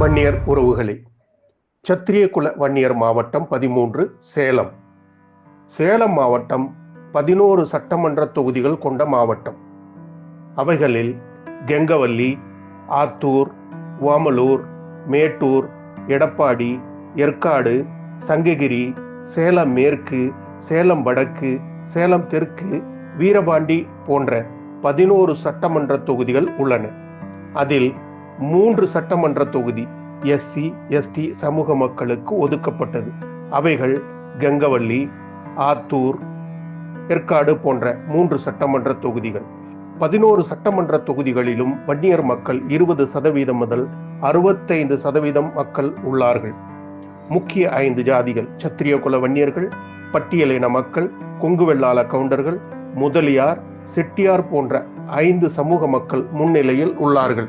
வன்னியர் உறவுகளே சத்திரிய குல வன்னியர் மாவட்டம் பதிமூன்று சேலம். சேலம் மாவட்டம் பதினோரு சட்டமன்ற தொகுதிகள் கொண்ட மாவட்டம். அவைகளில் கெங்கவல்லி ஆத்தூர் ஓமலூர் மேட்டூர் எடப்பாடி ஏற்காடு சங்ககிரி சேலம் மேற்கு சேலம் வடக்கு சேலம் தெற்கு வீரபாண்டி போன்ற பதினோரு சட்டமன்ற தொகுதிகள் உள்ளன. அதில் மூன்று சட்டமன்ற தொகுதி எஸ்சி எஸ்டி சமூக மக்களுக்கு ஒதுக்கப்பட்டது. அவைகள் கங்கவல்லி ஆத்தூர் ஏற்காடு போன்ற மூன்று சட்டமன்ற தொகுதிகள். பதினோரு சட்டமன்ற தொகுதிகளிலும் வன்னியர் மக்கள் இருபது சதவீதம் முதல் அறுபத்தைந்து சதவீதம் மக்கள் உள்ளார்கள். முக்கிய ஐந்து ஜாதிகள் சத்திரிய குல வன்னியர்கள் பட்டியலின மக்கள் கொங்கு வெள்ளாள கவுண்டர்கள் முதலியார் செட்டியார் போன்ற ஐந்து சமூக மக்கள் முன்னிலையில் உள்ளார்கள்.